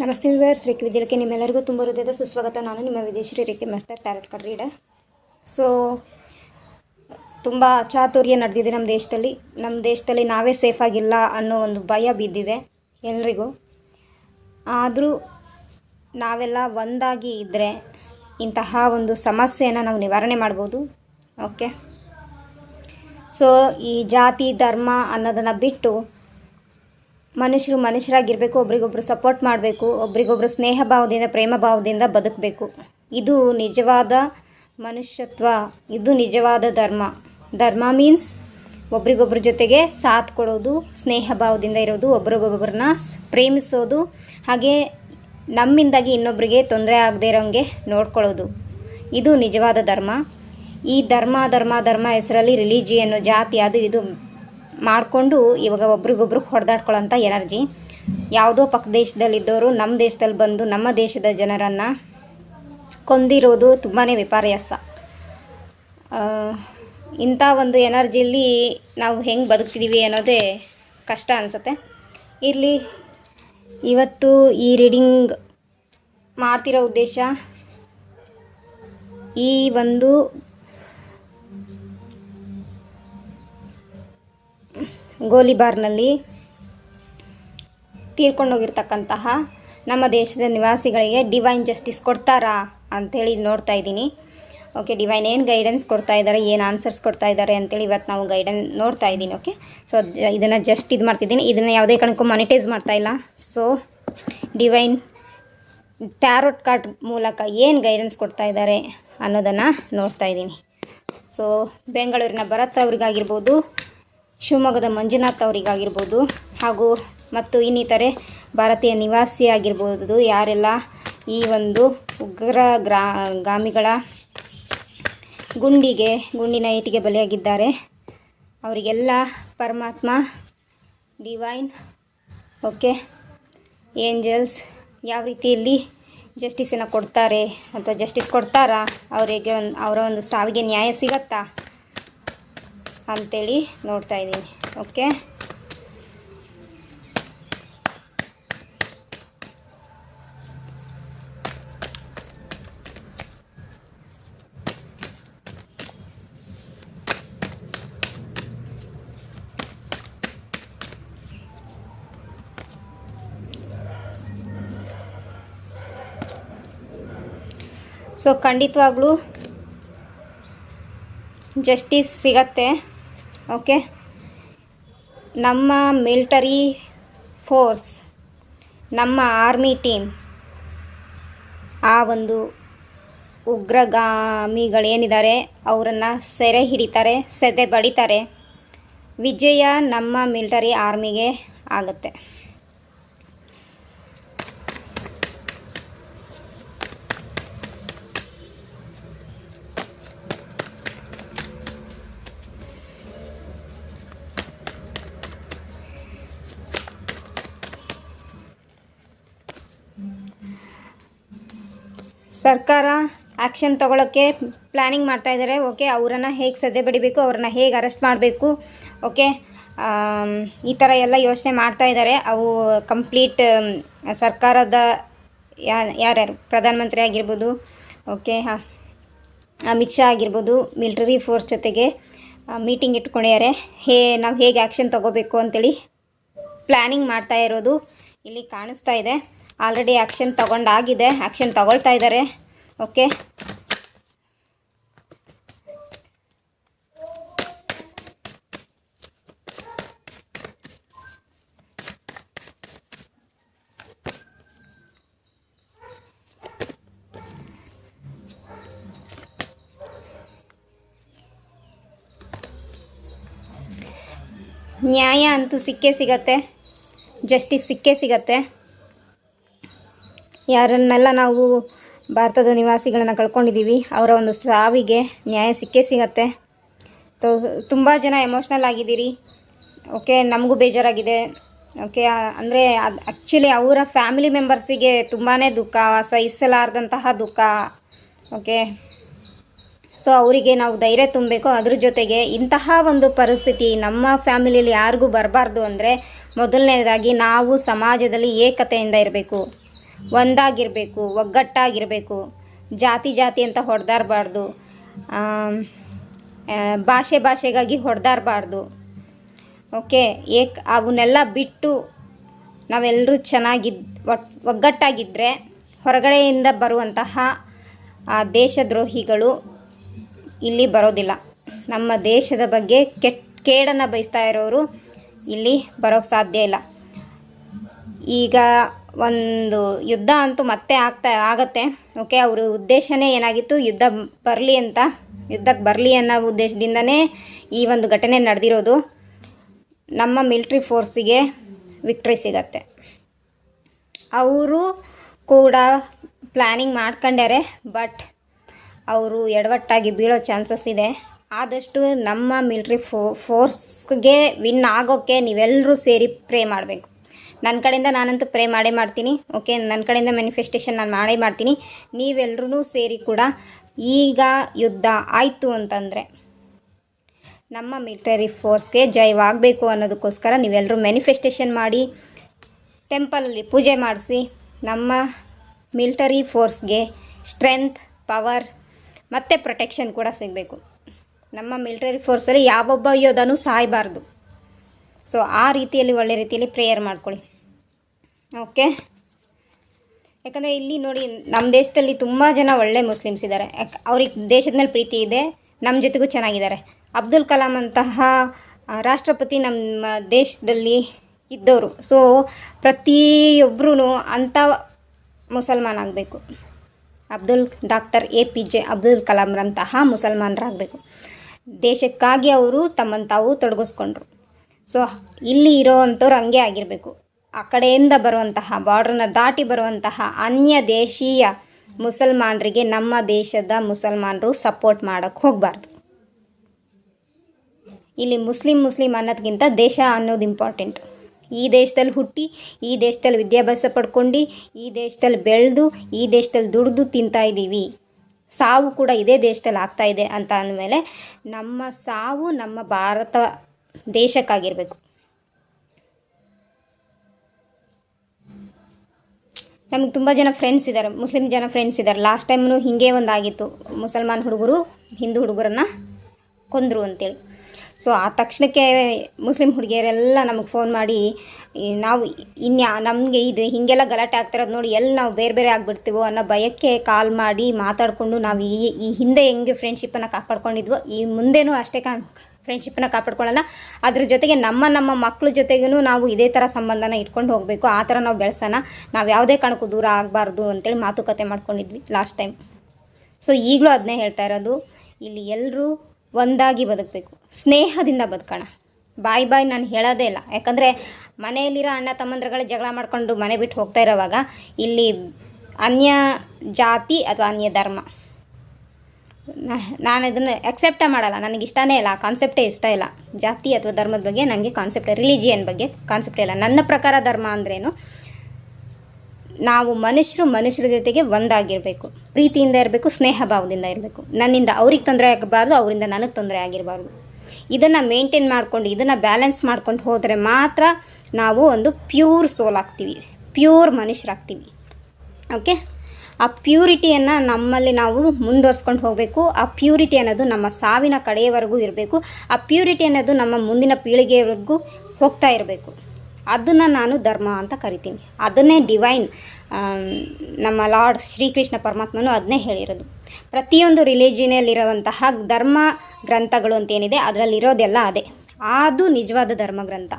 ನಮಸ್ತೆ ವಿವರ್ಸ್ ರೇಖೆ ವಿದ್ಯಾಲಯಕ್ಕೆ ನಿಮ್ಮೆಲ್ಲರಿಗೂ ತುಂಬ ಹೃದಯದ ಸುಸ್ವಾಗತ. ನಾನು ನಿಮ್ಮ ವಿದೇಶಿ ರೇಖೆ master tarot card reader so ತುಂಬ ಚಾತುರ್ಯ ನಡೆದಿದೆ ನಮ್ಮ ದೇಶದಲ್ಲಿ. ನಮ್ಮ ದೇಶದಲ್ಲಿ ನಾವೇ ಸೇಫ್ ಆಗಿಲ್ಲ ಅನ್ನೋ ಒಂದು ಭಯ ಬಿದ್ದಿದೆ ಎಲ್ರಿಗೂ. ಆದರೂ ನಾವೆಲ್ಲ ಒಂದಾಗಿ ಇದ್ದರೆ ಇಂತಹ ಒಂದು ಸಮಸ್ಯೆಯನ್ನು ನಾವು ನಿವಾರಣೆ ಮಾಡ್ಬೋದು. ಓಕೆ ಸೊ ಈ ಜಾತಿ, ಧರ್ಮ ಅನ್ನೋದನ್ನು ಬಿಟ್ಟು ಮನುಷ್ಯರು ಮನುಷ್ಯರಾಗಿರಬೇಕು, ಒಬ್ರಿಗೊಬ್ರು ಸಪೋರ್ಟ್ ಮಾಡಬೇಕು, ಒಬ್ರಿಗೊಬ್ರು ಸ್ನೇಹ ಭಾವದಿಂದ ಪ್ರೇಮ ಭಾವದಿಂದ ಬದುಕಬೇಕು. ಇದು ನಿಜವಾದ ಮನುಷ್ಯತ್ವ, ಇದು ನಿಜವಾದ ಧರ್ಮ. ಧರ್ಮ ಮೀನ್ಸ್ ಒಬ್ರಿಗೊಬ್ರ ಜೊತೆಗೆ ಸಾಥ್ ಕೊಡೋದು ಸ್ನೇಹ ಭಾವದಿಂದ ಇರೋದು ಒಬ್ರಿಗೊಬ್ಬರನ್ನ ಪ್ರೇಮಿಸೋದು, ಹಾಗೆ ನಮ್ಮಿಂದಾಗಿ ಇನ್ನೊಬ್ಬರಿಗೆ ತೊಂದರೆ ಆಗದೆ ಇರೋಂಗೆ ನೋಡ್ಕೊಳ್ಳೋದು. ಇದು ನಿಜವಾದ ಧರ್ಮ. ಈ ಧರ್ಮ ಧರ್ಮ ಧರ್ಮ ಹೆಸರಲ್ಲಿ ರಿಲಿಜಿಯನ್ನು ಜಾತಿ ಅದು ಇದು ಮಾಡಿಕೊಂಡು ಇವಾಗ ಒಬ್ರಿಗೊಬ್ರು ಹೊಡೆದಾಡ್ಕೊಳ್ಳೋಂಥ ಎನರ್ಜಿ. ಯಾವುದೋ ಪಕ್ಕ ದೇಶದಲ್ಲಿದ್ದವರು ನಮ್ಮ ದೇಶದಲ್ಲಿ ಬಂದು ನಮ್ಮ ದೇಶದ ಜನರನ್ನು ಕೊಂದಿರೋದು ತುಂಬಾ ವಿಪರ್ಯಾಸ. ಇಂಥ ಒಂದು ಎನರ್ಜಿಯಲ್ಲಿ ನಾವು ಹೆಂಗೆ ಬದುಕ್ತಿದ್ದೀವಿ ಅನ್ನೋದೇ ಕಷ್ಟ ಅನಿಸುತ್ತೆ. ಇರಲಿ, ಇವತ್ತು ಈ ರೀಡಿಂಗ್ ಮಾಡ್ತಿರೋ ಉದ್ದೇಶ ಈ ಒಂದು ಗೋಲಿಬಾರ್ನಲ್ಲಿ ತೀರ್ಕೊಂಡೋಗಿರ್ತಕ್ಕಂತಹ ನಮ್ಮ ದೇಶದ ನಿವಾಸಿಗಳಿಗೆ ಡಿವೈನ್ ಜಸ್ಟಿಸ್ ಕೊಡ್ತಾರಾ ಅಂಥೇಳಿ ನೋಡ್ತಾ ಇದ್ದೀನಿ. ಓಕೆ, ಡಿವೈನ್ ಏನು ಗೈಡೆನ್ಸ್ ಕೊಡ್ತಾ ಇದ್ದಾರೆ, ಏನು ಆನ್ಸರ್ಸ್ ಕೊಡ್ತಾ ಇದ್ದಾರೆ ಅಂತೇಳಿ ಇವತ್ತು ನಾವು ಗೈಡೆನ್ ನೋಡ್ತಾ ಇದ್ದೀನಿ, ಓಕೆ? ಸೊ, ಇದನ್ನು ಜಸ್ಟ್ ಇದು ಮಾಡ್ತಿದ್ದೀನಿ. ಇದನ್ನು ಯಾವುದೇ ಕಣಕ್ಕೂ ಮಾನಿಟೈಸ್ ಮಾಡ್ತಾ ಇಲ್ಲ. ಸೊ, ಡಿವೈನ್ ಟ್ಯಾರೋಟ್ ಕಾರ್ಡ್ ಮೂಲಕ ಏನು ಗೈಡೆನ್ಸ್ ಕೊಡ್ತಾ ಇದ್ದಾರೆ ಅನ್ನೋದನ್ನು ನೋಡ್ತಾ ಇದ್ದೀನಿ. ಸೊ, ಬೆಂಗಳೂರಿನ ಭರತ್ ಅವರಿಗಾಗಿರ್ಬೋದು ಶಿವಮೊಗ್ಗದ ಮಂಜುನಾಥ್ ಅವರಿಗಾಗಿರ್ಬೋದು ಹಾಗೂ ಮತ್ತು ಇನ್ನಿತರೆ ಭಾರತೀಯ ನಿವಾಸಿ ಆಗಿರ್ಬೋದು ಯಾರೆಲ್ಲ ಈ ಒಂದು ಉಗ್ರ ಗ್ರಾ ಗಾಮಿಗಳ ಗುಂಡಿಗೆ, ಗುಂಡಿನ ಏಟಿಗೆ ಬಲಿಯಾಗಿದ್ದಾರೆ. ಅವರಿಗೆಲ್ಲ ಪರಮಾತ್ಮ, ಡಿವೈನ್, ಓಕೆ, ಏಂಜಲ್ಸ್ ಯಾವ ರೀತಿಯಲ್ಲಿ ಜಸ್ಟಿಸನ್ನು ಕೊಡ್ತಾರೆ ಅಥವಾ ಜಸ್ಟಿಸ್ ಕೊಡ್ತಾರಾ? ಅವರಿಗೆ ಒಂದು, ಅವರ ಒಂದು ಸಾವಿಗೆ ನ್ಯಾಯ ಸಿಗತ್ತಾ? ಅಂತೇಳಿ ನೋಡ್ತಾ ಇದ್ದೀನಿ. ಓಕೆ ಸೊ ಖಂಡಿತವಾಗ್ಲೂ ಜಸ್ಟಿಸ್ ಸಿಗತ್ತೆ. ಓಕೆ? ನಮ್ಮ ಮಿಲ್ಟರಿ ಫೋರ್ಸ್, ನಮ್ಮ ಆರ್ಮಿ ಟೀಮ್, ಆ ಒಂದು ಉಗ್ರಗಾಮಿಗಳೇನಿದ್ದಾರೆ, ಅವರನ್ನು ಸೆರೆ ಹಿಡಿತಾರೆ, ಸೆದೆ ಬಡಿತಾರೆ. ವಿಜಯ ನಮ್ಮ ಮಿಲ್ಟರಿ ಆರ್ಮಿಗೆ ಆಗುತ್ತೆ. ಸರ್ಕಾರ ಆ್ಯಕ್ಷನ್ ತಗೊಳ್ಳೋಕ್ಕೆ ಪ್ಲ್ಯಾನಿಂಗ್ ಮಾಡ್ತಾ ಇದ್ದಾರೆ ಓಕೆ ಅವರನ್ನು ಹೇಗೆ ಸದ್ಯ ಬಡಿಬೇಕು ಅವ್ರನ್ನ ಹೇಗೆ ಅರೆಸ್ಟ್ ಮಾಡಬೇಕು ಓಕೆ ಈ ಥರ ಎಲ್ಲ ಯೋಚನೆ ಮಾಡ್ತಾ ಇದ್ದಾರೆ ಅವು ಕಂಪ್ಲೀಟ್ ಸರ್ಕಾರದ ಯಾರ್ಯಾರು, ಪ್ರಧಾನಮಂತ್ರಿ ಆಗಿರ್ಬೋದು ಓಕೆ ಹಾಂ, ಅಮಿತ್ ಶಾ ಆಗಿರ್ಬೋದು ಮಿಲ್ಟ್ರಿ ಫೋರ್ಸ್ ಜೊತೆಗೆ ಮೀಟಿಂಗ್ ಇಟ್ಕೊಂಡಿದ್ದಾರೆ ಹೇ, ನಾವು ಹೇಗೆ ಆ್ಯಕ್ಷನ್ ತಗೋಬೇಕು ಅಂತೇಳಿ ಪ್ಲ್ಯಾನಿಂಗ್ ಮಾಡ್ತಾ ಇರೋದು ಇಲ್ಲಿ ಕಾಣಿಸ್ತಾ ಇದೆ. Already action ತೊಗೊಂಡಾಗಿದೆ. ಆ್ಯಕ್ಷನ್ ತಗೊಳ್ತಾ ಇದ್ದಾರೆ. ಓಕೆ ನ್ಯಾಯ ಅಂತೂ ಸಿಕ್ಕೇ ಸಿಗತ್ತೆ. ಜಸ್ಟಿಸ್ ಸಿಕ್ಕೇ ಸಿಗತ್ತೆ. ಯಾರನ್ನೆಲ್ಲ ನಾವು ಭಾರತದ ನಿವಾಸಿಗಳನ್ನು ಕಳ್ಕೊಂಡಿದ್ದೀವಿ, ಅವರ ಒಂದು ಸಾವಿಗೆ ನ್ಯಾಯ ಸಿಕ್ಕೇ ಸಿಗತ್ತೆ. ತೊ, ತುಂಬ ಜನ ಎಮೋಷ್ನಲ್ ಆಗಿದ್ದೀರಿ. ಓಕೆ ನಮಗೂ ಬೇಜಾರಾಗಿದೆ. ಓಕೆ ಅಂದರೆ ಅದು ಆ್ಯಕ್ಚುಲಿ ಅವರ ಫ್ಯಾಮಿಲಿ ಮೆಂಬರ್ಸಿಗೆ ತುಂಬಾ ದುಃಖ ಸಹಿಸಲಾರ್ದಂತಹ ದುಃಖ. ಓಕೆ ಸೊ ಅವರಿಗೆ ನಾವು ಧೈರ್ಯ ತುಂಬಬೇಕು. ಅದ್ರ ಜೊತೆಗೆ ಇಂತಹ ಒಂದು ಪರಿಸ್ಥಿತಿ ನಮ್ಮ ಫ್ಯಾಮಿಲಿಯಲ್ಲಿ ಯಾರಿಗೂ ಬರಬಾರ್ದು ಅಂದರೆ ಮೊದಲನೇದಾಗಿ ನಾವು ಸಮಾಜದಲ್ಲಿ ಏಕತೆಯಿಂದ ಇರಬೇಕು. ಒಂದಾಗಿರಬೇಕು, ಒಗ್ಗಟ್ಟಾಗಿರಬೇಕು, ಜಾತಿ ಜಾತಿ ಅಂತ ಹೊಡೆದಾರಬಾರ್ದು. ಭಾಷೆ ಭಾಷೆಗಾಗಿ ಹೊಡೆದಾರಬಾರ್ದು. ಓಕೆ, ಏಕ್ ಅವನ್ನೆಲ್ಲ ಬಿಟ್ಟು ನಾವೆಲ್ಲರೂ ಚೆನ್ನಾಗಿದ್ದು ಒಗ್ಗಟ್ಟಾಗಿದ್ದರೆ ಹೊರಗಡೆಯಿಂದ ಬರುವಂತಹ ದೇಶದ್ರೋಹಿಗಳು ಇಲ್ಲಿ ಬರೋದಿಲ್ಲ. ನಮ್ಮ ದೇಶದ ಬಗ್ಗೆ ಕೆಟ್ಟ ಕೇಡನ್ನು ಬಯಸ್ತಾ ಇರೋರು ಇಲ್ಲಿ ಬರೋಕ್ಕೆ ಸಾಧ್ಯ ಇಲ್ಲ. ಈಗ ಒಂದು ಯುದ್ಧ ಅಂತೂ ಮತ್ತೆ ಆಗ್ತಾ ಆಗತ್ತೆ. ಓಕೆ ಅವ್ರ ಉದ್ದೇಶನೇ ಏನಾಗಿತ್ತು? ಯುದ್ಧ ಬರಲಿ ಅಂತ. ಯುದ್ಧಕ್ಕೆ ಬರಲಿ ಅನ್ನೋ ಉದ್ದೇಶದಿಂದನೇ ಈ ಒಂದು ಘಟನೆ ನಡೆದಿರೋದು. ನಮ್ಮ ಮಿಲ್ಟ್ರಿ ಫೋರ್ಸಿಗೆ ವಿಕ್ಟ್ರಿ ಸಿಗತ್ತೆ. ಅವರು ಕೂಡ ಪ್ಲ್ಯಾನಿಂಗ್ ಮಾಡ್ಕೊಂಡ್ಯಾರೆ ಬಟ್ ಅವರು ಎಡವಟ್ಟಾಗಿ ಬೀಳೋ ಚಾನ್ಸಸ್ ಇದೆ. ಆದಷ್ಟು ನಮ್ಮ ಮಿಲ್ಟ್ರಿ ಫೋ, ಫೋರ್ಸ್ಗೆ ವಿನ್ ಆಗೋಕ್ಕೆ ನೀವೆಲ್ಲರೂ ಸೇರಿ ಪ್ರೇ ಮಾಡಬೇಕು. ನನ್ನ ಕಡೆಯಿಂದ ನಾನಂತೂ ಪ್ರೇ ಮಾಡೇ ಮಾಡ್ತೀನಿ ಓಕೆ ನನ್ನ ಕಡೆಯಿಂದ ಮ್ಯಾನಿಫೆಸ್ಟೇಷನ್ ನಾನು ಮಾಡೇ ಮಾಡ್ತೀನಿ. ನೀವೆಲ್ಲರೂ ಸೇರಿ ಕೂಡ ಈಗ ಯುದ್ಧ ಆಯಿತು ಅಂತಂದರೆ ನಮ್ಮ ಮಿಲಿಟರಿ ಫೋರ್ಸ್ಗೆ ಜಯವಾಗಬೇಕು ಅನ್ನೋದಕ್ಕೋಸ್ಕರ ನೀವೆಲ್ಲರೂ ಮ್ಯಾನಿಫೆಸ್ಟೇಷನ್ ಮಾಡಿ ಟೆಂಪಲಲ್ಲಿ ಪೂಜೆ ಮಾಡಿಸಿ, ನಮ್ಮ ಮಿಲಿಟರಿ ಫೋರ್ಸ್ಗೆ ಸ್ಟ್ರೆಂತ್ ಪವರ್ ಮತ್ತು ಪ್ರೊಟೆಕ್ಷನ್ ಕೂಡ ಸಿಗಬೇಕು. ನಮ್ಮ ಮಿಲಿಟರಿ ಫೋರ್ಸಲ್ಲಿ ಯಾವೊಬ್ಬ ಯೋಧನೂ ಸಾಯಬಾರ್ದು. ಸೊ ಆ ರೀತಿಯಲ್ಲಿ ಒಳ್ಳೆ ರೀತಿಯಲ್ಲಿ ಪ್ರೇಯರ್ ಮಾಡ್ಕೊಳ್ಳಿ. ಓಕೆ ಯಾಕಂದರೆ ಇಲ್ಲಿ ನೋಡಿ ನಮ್ಮ ದೇಶದಲ್ಲಿ ತುಂಬ ಜನ ಒಳ್ಳೆ ಮುಸ್ಲಿಮ್ಸ್ ಇದ್ದಾರೆ ಅವ್ರಿಗೆ ದೇಶದ ಮೇಲೆ ಪ್ರೀತಿ ಇದೆ ನಮ್ಮ ಜೊತೆಗೂ ಚೆನ್ನಾಗಿದ್ದಾರೆ. ಅಬ್ದುಲ್ ಕಲಾಂ ಅಂತಹ ರಾಷ್ಟ್ರಪತಿ ನಮ್ಮ ದೇಶದಲ್ಲಿ ಇದ್ದವರು. ಸೊ ಪ್ರತಿಯೊಬ್ಬರೂ ಅಂಥ ಮುಸಲ್ಮಾನ್ ಆಗಬೇಕು. Abdul, doctor A P J Abdul ಕಲಾಂರಂತಹ ಮುಸಲ್ಮಾನರಾಗಬೇಕು. ದೇಶಕ್ಕಾಗಿ ಅವರು ತಮ್ಮನ್ನು ತಾವು ತೊಡಗಿಸ್ಕೊಂಡ್ರು. ಸೊ ಇಲ್ಲಿ ಇರೋವಂಥವ್ರು ಹಂಗೆ ಆಗಿರಬೇಕು. ಆ ಕಡೆಯಿಂದ ಬರುವಂತಹ ಬಾರ್ಡ್ರನ್ನ ದಾಟಿ ಬರುವಂತಹ ಅನ್ಯ ದೇಶೀಯ ಮುಸಲ್ಮಾನರಿಗೆ ನಮ್ಮ ದೇಶದ ಮುಸಲ್ಮಾನರು ಸಪೋರ್ಟ್ ಮಾಡೋಕ್ಕೆ ಹೋಗಬಾರ್ದು. ಇಲ್ಲಿ ಮುಸ್ಲಿಂ ಮುಸ್ಲಿಂ ಅನ್ನೋದಕ್ಕಿಂತ ದೇಶ ಅನ್ನೋದು ಇಂಪಾರ್ಟೆಂಟ್ ಈ ದೇಶದಲ್ಲಿ ಹುಟ್ಟಿ, ಈ ದೇಶದಲ್ಲಿ ವಿದ್ಯಾಭ್ಯಾಸ ಪಡ್ಕೊಂಡು, ಈ ದೇಶದಲ್ಲಿ ಬೆಳೆದು, ಈ ದೇಶದಲ್ಲಿ ದುಡಿದು ತಿಂತಾ ಇದ್ದೀವಿ. ಸಾವು ಕೂಡ ಇದೇ ದೇಶದಲ್ಲಿ ಆಗ್ತಾಯಿದೆ ಅಂತ ಅಂದಮೇಲೆ ನಮ್ಮ ಸಾವು ನಮ್ಮ ಭಾರತ ದೇಶಕ್ಕಾಗಿರಬೇಕು. ನಮ್ಗೆ ತುಂಬ ಜನ ಫ್ರೆಂಡ್ಸ್ ಇದ್ದಾರೆ ಮುಸ್ಲಿಂ ಜನ ಫ್ರೆಂಡ್ಸ್ ಇದ್ದಾರೆ ಲಾಸ್ಟ್ ಟೈಮ್ನು ಹಿಂಗೆ ಒಂದಾಗಿತ್ತು ಮುಸಲ್ಮಾನ್ ಹುಡುಗರು, ಹಿಂದೂ ಹುಡುಗರನ್ನ ಕೊಂದರು ಅಂತೇಳಿ. ಸೊ ಆ ತಕ್ಷಣಕ್ಕೆ ಮುಸ್ಲಿಂ ಹುಡುಗಿಯರೆಲ್ಲ ನಮಗೆ ಫೋನ್ ಮಾಡಿ ನಾವು ಇನ್ಯಾ, ನಮಗೆ ಇದು ಹೀಗೆಲ್ಲ ಗಲಾಟೆ ಆಗ್ತಿರೋದು ನೋಡಿ ಎಲ್ಲಿ ನಾವು ಬೇರೆ ಬೇರೆ ಆಗಿಬಿಡ್ತೀವೋ ಅನ್ನೋ ಭಯಕ್ಕೆ ಕಾಲ್ ಮಾಡಿ ಮಾತಾಡಿಕೊಂಡು ನಾವು ಈ ಈ ಹಿಂದೆ ಹೆಂಗೆ ಫ್ರೆಂಡ್ಶಿಪ್ಪನ್ನು ಕಾಪಾಡ್ಕೊಂಡಿದ್ವೋ ಈ ಮುಂದೆನೂ ಅಷ್ಟೇ ಕಾ ಫ್ರೆಂಡ್ಶಿಪ್ಪನ್ನು ಕಾಪಾಡ್ಕೊಳ್ಳೋಣ ಅದ್ರ ಜೊತೆಗೆ ನಮ್ಮ ನಮ್ಮ ಮಕ್ಕಳ ಜೊತೆಗೂ ನಾವು ಇದೇ ಥರ ಸಂಬಂಧನ ಇಟ್ಕೊಂಡು ಹೋಗಬೇಕು. ಆ ಥರ ನಾವು ಬೆಳೆಸೋಣ. ನಾವು ಯಾವುದೇ ಕಾರಣಕ್ಕೂ ದೂರ ಆಗಬಾರ್ದು ಅಂತೇಳಿ ಮಾತುಕತೆ ಮಾಡ್ಕೊಂಡಿದ್ವಿ ಲಾಸ್ಟ್ ಟೈಮ್ ಸೊ ಈಗಲೂ ಅದನ್ನೇ ಹೇಳ್ತಾ ಇರೋದು. ಇಲ್ಲಿ ಎಲ್ಲರೂ ಒಂದಾಗಿ ಬದುಕಬೇಕು. ಸ್ನೇಹದಿಂದ ಬದುಕೋಣ. ಬಾಯ್ ಬಾಯ್ ನಾನು ಹೇಳೋದೇ ಇಲ್ಲ. ಯಾಕಂದರೆ ಮನೆಯಲ್ಲಿರೋ ಅಣ್ಣ ತಮ್ಮಂದ್ರಗಳ ಜಗಳ ಮಾಡ್ಕೊಂಡು ಮನೆ ಬಿಟ್ಟು ಹೋಗ್ತಾ ಇರೋವಾಗ ಇಲ್ಲಿ ಅನ್ಯ ಜಾತಿ ಅಥವಾ ಅನ್ಯ ಧರ್ಮ. ನಾನು ಇದನ್ನು ಎಕ್ಸೆಪ್ಟೇ ಮಾಡಲ್ಲ. ನನಗೆ ಇಷ್ಟನೇ ಇಲ್ಲ. ಕಾನ್ಸೆಪ್ಟೇ ಇಷ್ಟ ಇಲ್ಲ. ಜಾತಿ ಅಥವಾ ಧರ್ಮದ ಬಗ್ಗೆ ನನಗೆ ಕಾನ್ಸೆಪ್ಟ್ ರಿಲಿಜಿಯನ್ ಬಗ್ಗೆ ಕಾನ್ಸೆಪ್ಟೇ ಇಲ್ಲ. ನನ್ನ ಪ್ರಕಾರ ಧರ್ಮ ಅಂದ್ರೇನು, ನಾವು ಮನುಷ್ಯರು ಮನುಷ್ಯರ ಜೊತೆಗೆ ಒಂದಾಗಿರಬೇಕು. ಪ್ರೀತಿಯಿಂದ ಇರಬೇಕು ಸ್ನೇಹ ಭಾವದಿಂದ ಇರಬೇಕು. ನನ್ನಿಂದ ಅವ್ರಿಗೆ ತೊಂದರೆ ಆಗಬಾರ್ದು, ಅವರಿಂದ ನನಗೆ ತೊಂದರೆ ಆಗಿರಬಾರ್ದು. ಇದನ್ನು ಮೇಂಟೈನ್ ಮಾಡ್ಕೊಂಡು, ಇದನ್ನು ಬ್ಯಾಲೆನ್ಸ್ ಮಾಡ್ಕೊಂಡು ಹೋದರೆ ಮಾತ್ರ ನಾವು ಒಂದು ಪ್ಯೂರ್ ಸೋಲ್ ಆಗ್ತೀವಿ ಪ್ಯೂರ್ ಮನುಷ್ಯರಾಗ್ತೀವಿ. ಓಕೆ ಆ ಪ್ಯೂರಿಟಿಯನ್ನು ನಮ್ಮಲ್ಲಿ ನಾವು ಮುಂದುವರ್ಸ್ಕೊಂಡು ಹೋಗಬೇಕು. ಆ ಪ್ಯೂರಿಟಿ ಅನ್ನೋದು ನಮ್ಮ ಸಾವಿನ ಕಡೆಯವರೆಗೂ ಇರಬೇಕು. ಆ ಪ್ಯೂರಿಟಿ ಅನ್ನೋದು ನಮ್ಮ ಮುಂದಿನ ಪೀಳಿಗೆಯವರೆಗೂ ಹೋಗ್ತಾ ಇರಬೇಕು. ಅದನ್ನು ನಾನು ಧರ್ಮ ಅಂತ ಕರಿತೀನಿ. ಅದನ್ನೇ ಡಿವೈನ್ ನಮ್ಮ ಲಾರ್ಡ್ ಶ್ರೀಕೃಷ್ಣ ಪರಮಾತ್ಮನು ಅದನ್ನೇ ಹೇಳಿರೋದು. ಪ್ರತಿಯೊಂದು ರಿಲಿಜಿನಲ್ಲಿರುವಂತಹ ಧರ್ಮ ಗ್ರಂಥಗಳು ಅಂತ ಏನಿದೆ, ಅದರಲ್ಲಿರೋದೆಲ್ಲ ಅದೇ. ಅದು ನಿಜವಾದ ಧರ್ಮ ಗ್ರಂಥ.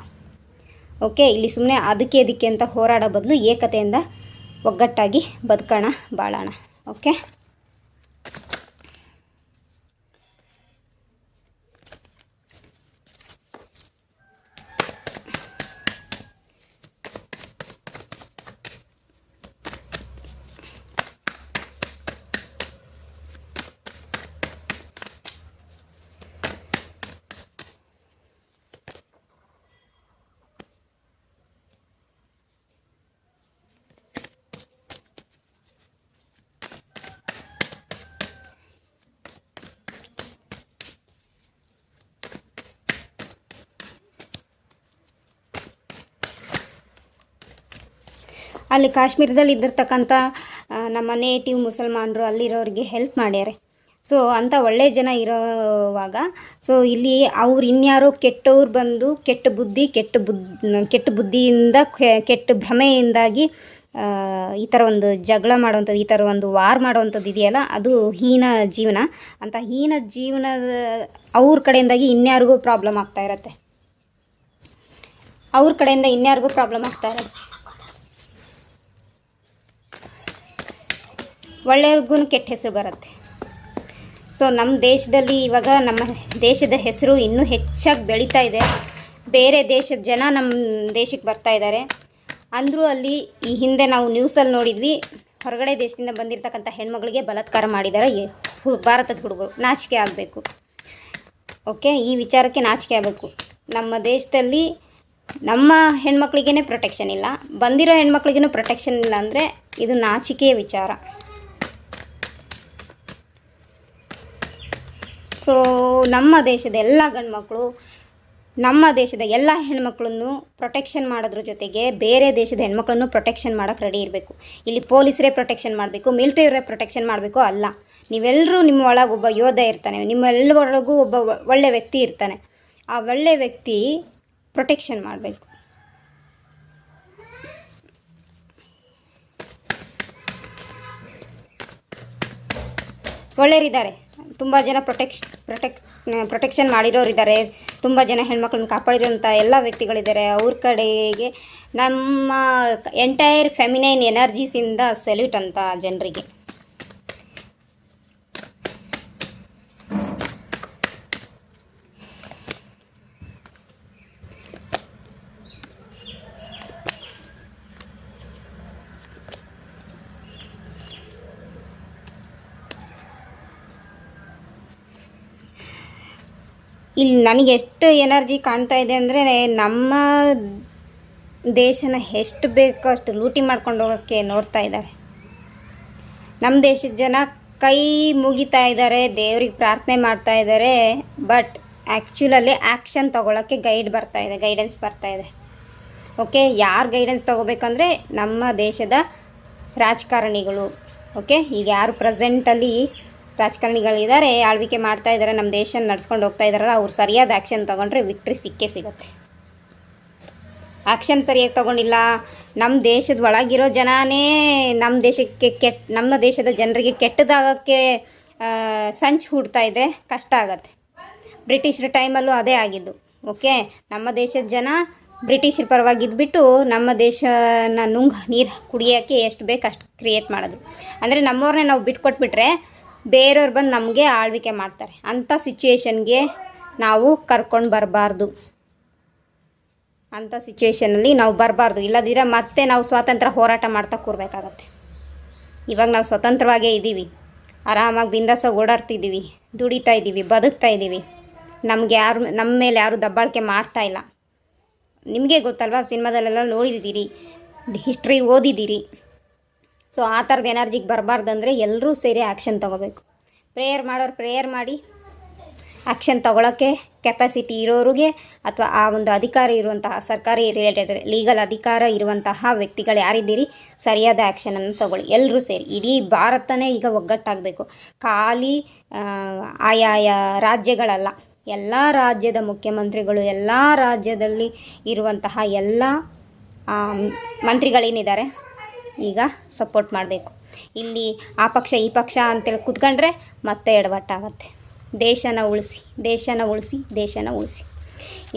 ಓಕೆ, ಇಲ್ಲಿ ಸುಮ್ಮನೆ ಅದಕ್ಕೆ ಅದಕ್ಕೆ ಅಂತ ಹೋರಾಡೋ ಬದಲು ಏಕತೆಯಿಂದ ಒಗ್ಗಟ್ಟಾಗಿ ಬದುಕೋಣ, ಬಾಳೋಣ. ಓಕೆ? ಅಲ್ಲಿ ಕಾಶ್ಮೀರದಲ್ಲಿ ಇದ್ದಿರ್ತಕ್ಕಂಥ ನಮ್ಮ ನೇಟಿವ್ ಮುಸಲ್ಮಾನರು ಅಲ್ಲಿರೋರಿಗೆ ಹೆಲ್ಪ್ ಮಾಡ್ಯಾರೆ. ಸೊ ಅಂಥ ಒಳ್ಳೆಯ ಜನ ಇರೋವಾಗ ಸೊ ಇಲ್ಲಿ ಅವ್ರು ಇನ್ಯಾರೋ ಕೆಟ್ಟವ್ರು ಬಂದು ಕೆಟ್ಟ ಬುದ್ಧಿ, ಕೆಟ್ಟ ಬುದ್, ಕೆಟ್ಟ ಬುದ್ಧಿಯಿಂದ ಕೆಟ್ಟ ಭ್ರಮೆಯಿಂದಾಗಿ ಈ ಥರ ಒಂದು ಜಗಳ ಮಾಡುವಂಥದ್ದು, ಈ ಥರ ಒಂದು ವಾರ್ ಮಾಡುವಂಥದ್ದು ಇದೆಯಲ್ಲ, ಅದು ಹೀನ ಜೀವನ. ಅಂತ ಹೀನ ಜೀವನದ ಅವ್ರ ಕಡೆಯಿಂದಾಗಿ ಇನ್ಯಾರಿಗೂ ಪ್ರಾಬ್ಲಮ್ ಆಗ್ತಾ ಇರತ್ತೆ. ಅವ್ರ ಕಡೆಯಿಂದ ಇನ್ಯಾರಿಗೂ ಪ್ರಾಬ್ಲಮ್ ಆಗ್ತಾ ಇರತ್ತೆ. ಒಳ್ಳೆಯವ್ರಿಗೂ ಕೆಟ್ಟ ಹೆಸರು ಬರುತ್ತೆ. ಸೊ ನಮ್ಮ ದೇಶದಲ್ಲಿ ಇವಾಗ ನಮ್ಮ ದೇಶದ ಹೆಸರು ಇನ್ನೂ ಹೆಚ್ಚಾಗಿ ಬೆಳೀತಾ ಇದೆ. ಬೇರೆ ದೇಶದ ಜನ ನಮ್ಮ ದೇಶಕ್ಕೆ ಬರ್ತಾ ಇದ್ದಾರೆ ಅಂದರೂ ಅಲ್ಲಿ ಈ ಹಿಂದೆ ನಾವು ನ್ಯೂಸಲ್ಲಿ ನೋಡಿದ್ವಿ, ಹೊರಗಡೆ ದೇಶದಿಂದ ಬಂದಿರತಕ್ಕಂಥ ಹೆಣ್ಮಗಳಿಗೆ ಬಲತ್ಕಾರ ಮಾಡಿದ್ದಾರೆ ಭಾರತದ ಹುಡುಗರು. ನಾಚಿಕೆ ಆಗಬೇಕು. ಓಕೆ, ಈ ವಿಚಾರಕ್ಕೆ ನಾಚಿಕೆ ಆಗಬೇಕು. ನಮ್ಮ ದೇಶದಲ್ಲಿ ನಮ್ಮ ಹೆಣ್ಮಕ್ಳಿಗೇ ಪ್ರೊಟೆಕ್ಷನ್ ಇಲ್ಲ. ಬಂದಿರೋ ಹೆಣ್ಮಕ್ಳಿಗೂ ಪ್ರೊಟೆಕ್ಷನ್ ಇಲ್ಲ ಅಂದರೆ ಇದು ನಾಚಿಕೆಯ ವಿಚಾರ. ಸೊ, ನಮ್ಮ ದೇಶದ ಎಲ್ಲ ಗಂಡ್ಮಕ್ಳು, ನಮ್ಮ ದೇಶದ ಎಲ್ಲ ಹೆಣ್ಮಕ್ಳನ್ನು ಪ್ರೊಟೆಕ್ಷನ್ ಮಾಡೋದ್ರ ಜೊತೆಗೆ ಬೇರೆ ದೇಶದ ಹೆಣ್ಮಕ್ಳನ್ನು ಪ್ರೊಟೆಕ್ಷನ್ ಮಾಡೋಕೆ ರೆಡಿ ಇರಬೇಕು. ಇಲ್ಲಿ ಪೊಲೀಸರೇ ಪ್ರೊಟೆಕ್ಷನ್ ಮಾಡಬೇಕು ಮಿಲಿಟರಿಯವರೇ ಪ್ರೊಟೆಕ್ಷನ್ ಮಾಡಬೇಕು ಅಲ್ಲ. ನೀವೆಲ್ಲರೂ ನಿಮ್ಮ ಒಳಗೆ ಒಬ್ಬ ಯೋಧ ಇರ್ತಾನೆ ನಿಮ್ಮೆಲ್ಲರೊಳಗೂ ಒಬ್ಬ ಒಳ್ಳೆ ವ್ಯಕ್ತಿ ಇರ್ತಾನೆ. ಆ ಒಳ್ಳೆ ವ್ಯಕ್ತಿ ಪ್ರೊಟೆಕ್ಷನ್ ಮಾಡಬೇಕು. ಒಳ್ಳೆಯರಿದ್ದಾರೆ ತುಂಬ ಜನ ಪ್ರೊಟೆಕ್ಷ ಪ್ರೊಟೆಕ್ ಪ್ರೊಟೆಕ್ಷನ್ ಮಾಡಿರೋರಿದ್ದಾರೆ. ತುಂಬ ಜನ ಹೆಣ್ಮಕ್ಳನ್ನ ಕಾಪಾಡಿರೋಂಥ ಎಲ್ಲ ವ್ಯಕ್ತಿಗಳಿದ್ದಾರೆ. ಅವ್ರ ಕಡೆಗೆ ನಮ್ಮ ಎಂಟೈರ್ ಫೆಮಿನೈನ್ ಎನರ್ಜೀಸಿಂದ ಸೆಲ್ಯೂಟ್ ಅಂತ ಜನರಿಗೆ. ಇಲ್ಲಿ ನನಗೆ ಎಷ್ಟು ಎನರ್ಜಿ ಕಾಣ್ತಾ ಇದೆ ಅಂದರೆ ನಮ್ಮ ದೇಶನ ಎಷ್ಟು ಬೇಕೋ ಅಷ್ಟು ಲೂಟಿ ಮಾಡ್ಕೊಂಡು ಹೋಗೋಕ್ಕೆ ನೋಡ್ತಾ ಇದ್ದಾರೆ. ನಮ್ಮ ದೇಶದ ಜನ ಕೈ ಮುಗಿತಾ ಇದ್ದಾರೆ, ದೇವ್ರಿಗೆ ಪ್ರಾರ್ಥನೆ ಮಾಡ್ತಾ ಇದ್ದಾರೆ ಬಟ್ ಆ್ಯಕ್ಚುಲಲ್ಲಿ ಆ್ಯಕ್ಷನ್ ತೊಗೊಳಕ್ಕೆ ಗೈಡ್ ಬರ್ತಾ ಇದೆ ಗೈಡೆನ್ಸ್ ಬರ್ತಾ ಇದೆ. ಓಕೆ ಯಾರು ಗೈಡೆನ್ಸ್ ತೊಗೋಬೇಕಂದ್ರೆ ನಮ್ಮ ದೇಶದ ರಾಜಕಾರಣಿಗಳು. ಓಕೆ ಈಗ ಯಾರು ಪ್ರೆಸೆಂಟಲ್ಲಿ ರಾಜಕಾರಣಿಗಳಿದ್ದಾರೆ, ಆಳ್ವಿಕೆ ಮಾಡ್ತಾ ಇದ್ದಾರೆ, ನಮ್ಮ ದೇಶ ನಡ್ಸ್ಕೊಂಡು ಹೋಗ್ತಾ ಇದ್ದಾರಲ್ಲ ಅವ್ರು ಸರಿಯಾದ ಆ್ಯಕ್ಷನ್ ತೊಗೊಂಡ್ರೆ ವಿಕ್ಟ್ರಿ ಸಿಕ್ಕೇ ಸಿಗುತ್ತೆ. ಆ್ಯಕ್ಷನ್ ಸರಿಯಾಗಿ ತೊಗೊಂಡಿಲ್ಲ ನಮ್ಮ ದೇಶದ ಒಳಗಿರೋ ಜನನೇ ನಮ್ಮ ದೇಶಕ್ಕೆ ಕೆಟ್ಟ ನಮ್ಮ ದೇಶದ ಜನರಿಗೆ ಕೆಟ್ಟದಾಗಕ್ಕೆ ಸಂಚು ಹುಡ್ತಾ ಇದ್ದರೆ ಕಷ್ಟ ಆಗತ್ತೆ. ಬ್ರಿಟಿಷರ ಟೈಮಲ್ಲೂ ಅದೇ ಆಗಿದ್ದು ಓಕೆ ನಮ್ಮ ದೇಶದ ಜನ ಬ್ರಿಟಿಷರ ಪರವಾಗಿ ಇದ್ಬಿಟ್ಟು ನಮ್ಮ ದೇಶನ ನುಂಗ್ ನೀರು ಕುಡಿಯೋಕ್ಕೆ ಎಷ್ಟು ಬೇಕು ಅಷ್ಟು ಕ್ರಿಯೇಟ್ ಮಾಡೋದು ಅಂದರೆ ನಮ್ಮವ್ರನ್ನೇ ನಾವು ಬಿಟ್ಕೊಟ್ಬಿಟ್ರೆ ಬೇರೆಯವ್ರು ಬಂದು ನಮಗೆ ಆಳ್ವಿಕೆ ಮಾಡ್ತಾರೆ. ಅಂಥ ಸಿಚುವೇಶನ್ಗೆ ನಾವು ಕರ್ಕೊಂಡು ಬರಬಾರ್ದು. ಅಂಥ ಸಿಚುವೇಷನಲ್ಲಿ ನಾವು ಬರಬಾರ್ದು. ಇಲ್ಲದಿದ್ದರೆ ಮತ್ತೆ ನಾವು ಸ್ವಾತಂತ್ರ್ಯ ಹೋರಾಟ ಮಾಡ್ತಾ ಕೂರ್ಬೇಕಾಗತ್ತೆ. ಇವಾಗ ನಾವು ಸ್ವತಂತ್ರವಾಗೇ ಇದ್ದೀವಿ ಆರಾಮಾಗಿ ಬಿಂದಾಸ ಓಡಾಡ್ತಿದ್ದೀವಿ ದುಡಿತಾ ಇದ್ದೀವಿ ಬದುಕ್ತಾ ಇದ್ದೀವಿ ನಮ್ಗೆ ಯಾರು ನಮ್ಮ ಮೇಲೆ ಯಾರು ದಬ್ಬಾಳಿಕೆ ಮಾಡ್ತಾ ಇಲ್ಲ. ನಿಮಗೆ ಗೊತ್ತಲ್ವಾ, ಸಿನಿಮಾದಲ್ಲೆಲ್ಲ ನೋಡಿದ್ದೀರಿ ಹಿಸ್ಟ್ರಿ ಓದಿದ್ದೀರಿ ಸೊ ಆ ಥರದ ಎನರ್ಜಿಗೆ ಬರಬಾರ್ದಂದ್ರೆ ಎಲ್ಲರೂ ಸೇರಿ ಆ್ಯಕ್ಷನ್ ತೊಗೋಬೇಕು. ಪ್ರೇಯರ್ ಮಾಡೋರು ಪ್ರೇಯರ್ ಮಾಡಿ ಆ್ಯಕ್ಷನ್ ತೊಗೊಳಕ್ಕೆ ಕೆಪಾಸಿಟಿ ಇರೋರಿಗೆ ಅಥವಾ ಆ ಒಂದು ಅಧಿಕಾರ ಇರುವಂತಹ ಸರ್ಕಾರಿ ರಿಲೇಟೆಡ್ ಲೀಗಲ್ ಅಧಿಕಾರ ಇರುವಂತಹ ವ್ಯಕ್ತಿಗಳು ಯಾರಿದ್ದೀರಿ, ಸರಿಯಾದ ಆ್ಯಕ್ಷನನ್ನು ತಗೊಳ್ಳಿ. ಎಲ್ಲರೂ ಸೇರಿ. ಇಡೀ ಭಾರತನೇ ಈಗ ಒಗ್ಗಟ್ಟಾಗಬೇಕು. ಖಾಲಿ ಆಯಾಯ ರಾಜ್ಯಗಳಲ್ಲ. ಎಲ್ಲ ರಾಜ್ಯದ ಮುಖ್ಯಮಂತ್ರಿಗಳು, ಎಲ್ಲ ರಾಜ್ಯದಲ್ಲಿ ಇರುವಂತಹ ಎಲ್ಲ ಮಂತ್ರಿಗಳೇನಿದ್ದಾರೆ ಈಗ ಸಪೋರ್ಟ್ ಮಾಡಬೇಕು. ಇಲ್ಲಿ ಆ ಪಕ್ಷ, ಈ ಪಕ್ಷ ಅಂತೇಳಿ ಕೂತ್ಕೊಂಡ್ರೆ ಮತ್ತೆ ಎಡವಟ್ಟಾಗತ್ತೆ. ದೇಶನ ಉಳಿಸಿ ದೇಶನ ಉಳಿಸಿ ದೇಶನ ಉಳಿಸಿ.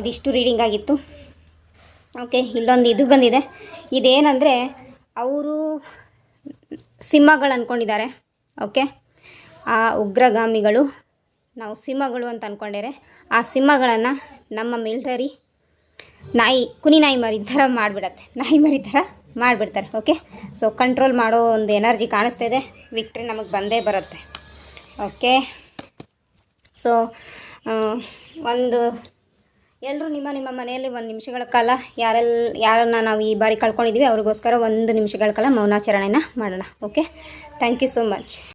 ಇದಿಷ್ಟು ರೀಡಿಂಗ್ ಆಗಿತ್ತು. ಓಕೆ ಇಲ್ಲೊಂದು ಇದು ಬಂದಿದೆ. ಇದೇನಂದರೆ ಅವರು ಸಿಂಹಗಳು ಅಂದ್ಕೊಂಡಿದ್ದಾರೆ ಓಕೆ ಆ ಉಗ್ರಗಾಮಿಗಳು. ನಾವು ಸಿಂಹಗಳು ಅಂತ ಅಂದ್ಕೊಂಡಿದ್ದಾರೆ ಆ ಸಿಂಹಗಳನ್ನು ನಮ್ಮ ಮಿಲಿಟರಿ ನಾಯಿ, ಕುನಿ ನಾಯಿ ಮರಿ ಥರ ಮಾಡಿಬಿಡತ್ತೆ. ನಾಯಿ ಮರಿ ಥರ ಮಾಡಿಬಿಡ್ತಾರೆ ಓಕೆ ಸೊ ಕಂಟ್ರೋಲ್ ಮಾಡೋ ಒಂದು ಎನರ್ಜಿ ಕಾಣಿಸ್ತಾ ಇದೆ. ವಿಕ್ಟ್ರಿ ನಮಗೆ ಬಂದೇ ಬರುತ್ತೆ ಓಕೆ ಸೊ ಒಂದು ಎಲ್ಲರೂ ನಿಮ್ಮ ನಿಮ್ಮ ಮನೆಯಲ್ಲಿ ಒಂದು ನಿಮಿಷಗಳ ಕಾಲ ಯಾರೆಲ್ಲ ಯಾರನ್ನ ನಾವು ಈ ಬಾರಿ ಕಳ್ಕೊಂಡಿದ್ದೀವಿ ಅವ್ರಿಗೋಸ್ಕರ ಒಂದು ನಿಮಿಷಗಳ ಕಾಲ ಮೌನಾಚರಣೆನ ಮಾಡೋಣ okay thank you so much